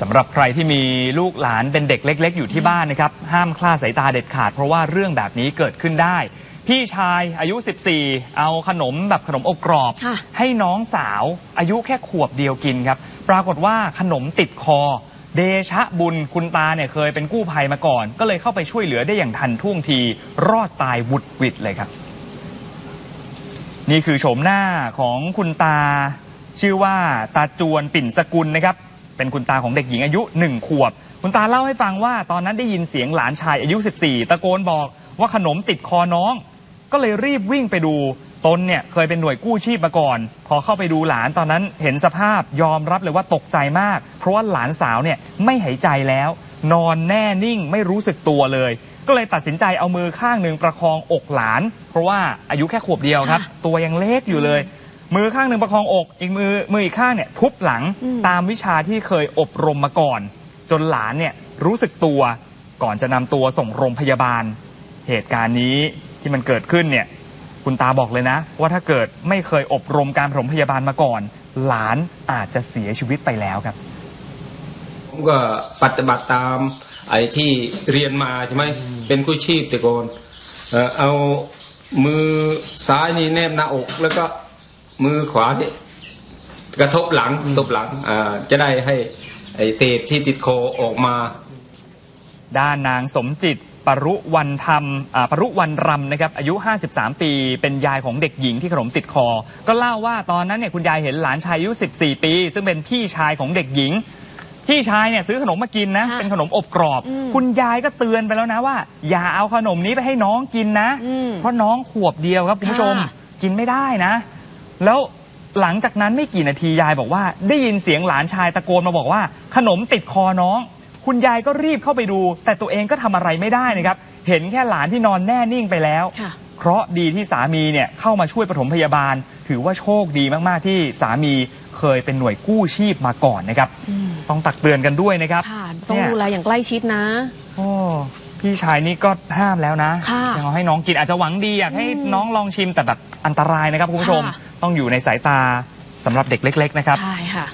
สำหรับใครที่มีลูกหลานเป็นเด็กเล็ก ๆ อยู่ที่บ้านนะครับ ห้ามคลาดสายตาเด็ดขาด เพราะว่าเรื่องแบบนี้เกิดขึ้นได้ พี่ชายอายุ 14 เอาขนมแบบขนมอบกรอบ ค่ะ ให้น้องสาวอายุแค่ขวบเดียวกินครับ ปรากฏว่าขนมติดคอ เดชะบุญคุณตาเนี่ยเคยเป็นกู้ภัยมาก่อน ก็เลยเข้าไปช่วยเหลือได้อย่างทันท่วงที รอดตายหวุดหวิดเลยครับ นี่คือโฉมหน้าของคุณตา ชื่อว่าตาจวนปิ่นสกุลนะครับ เป็นคุณตาของเด็กหญิงอายุหนึ่งขวบ คุณตาเล่าให้ฟังว่า ตอนนั้นได้ยินเสียงหลานชายอายุ 14 ตะโกนบอกว่าขนมติดคอน้อง ก็เลยรีบวิ่งไปดูตนเนี่ยเคยเป็นหน่วยกู้ชีพมาก่อน พอเข้าไปดูหลานตอนนั้นเห็นสภาพยอมรับเลยว่าตกใจมาก เพราะว่าหลานสาวเนี่ยไม่หายใจแล้ว นอนแน่นิ่งไม่รู้สึกตัวเลย ก็เลยตัดสินใจเอามือข้างหนึ่งประคองอกหลาน เพราะว่าอายุแค่ขวบเดียวครับ ตัวยังเล็กอยู่เลย มือข้างหนึ่งประคองอก อีกมือมืออีกข้างเนี่ยทุบหลังอืม ตามวิชาที่เคยอบรมมาก่อน จนหลานเนี่ยรู้สึกตัว ก่อนจะนำตัวส่งโรงพยาบาล เหตุการณ์นี้ที่มันเกิดขึ้นเนี่ย คุณตาบอกเลยนะ ว่าถ้าเกิดไม่เคยอบรมการปฐมพยาบาลมาก่อน หลานอาจจะเสียชีวิตไปแล้วครับ ผมก็ปฏิบัติตามไอ้ที่เรียนมาใช่ไหมเป็นกู้ชีพแต่ก่อนเอ่อเอามือซ้ายนี่แนบหน้าอก แล้วก็ มือขวานี่กระทบหลังตบหลังอ่าจะได้ให้ไอ้เศษที่ติดคอออกมา ด้านนางสมจิตปรุวันธรรมอ่าปรุวันรำนะครับ อายุ 53 ปี เป็นยายของเด็กหญิงที่ขนมติดคอ ก็เล่าว่าตอนนั้นเนี่ยคุณยายเห็นหลานชายอายุ 14 ปี ซึ่งเป็นพี่ชายของเด็กหญิง พี่ชายเนี่ยซื้อขนมมากินนะ ค่ะเป็นขนมอบกรอบ อืมคุณยายก็เตือนไปแล้วนะว่า อย่าเอาขนมนี้ไปให้น้องกินนะ อืมเพราะน้องขวบเดียวครับคุณผู้ชม ค่ะ กินไม่ได้นะ แล้วหลังจากนั้นไม่กี่นาทียายบอกว่า ได้ยินเสียงหลานชายตะโกนมาบอกว่า ขนมติดคอน้อง คุณยายก็รีบเข้าไปดู แต่ตัวเองก็ทำอะไรไม่ได้นะครับ เห็นแค่หลานที่นอนแน่นิ่งไปแล้ว ค่ะเคราะห์ดีที่สามีเนี่ยเข้ามาช่วยปฐมพยาบาล ถือว่าโชคดีมาก ๆ ที่สามีเคยเป็นหน่วยกู้ชีพมาก่อนนะครับอืมต้องตักเตือนกันด้วยนะครับค่ะ ต้องเนี่ยดูแลอย่างใกล้ชิดนะ โอ้พี่ชายนี่ก็ห้ามแล้วนะค่ะยังเอาให้น้องกินอาจจะหวังดีอยากให้อืมน้องลองชิมแต่แบบอันตรายนะครับคุณผู้ชม ค่ะ ต้องอยู่ในสายตาสำหรับเด็กเล็ก ๆ นะครับ ใช่ค่ะ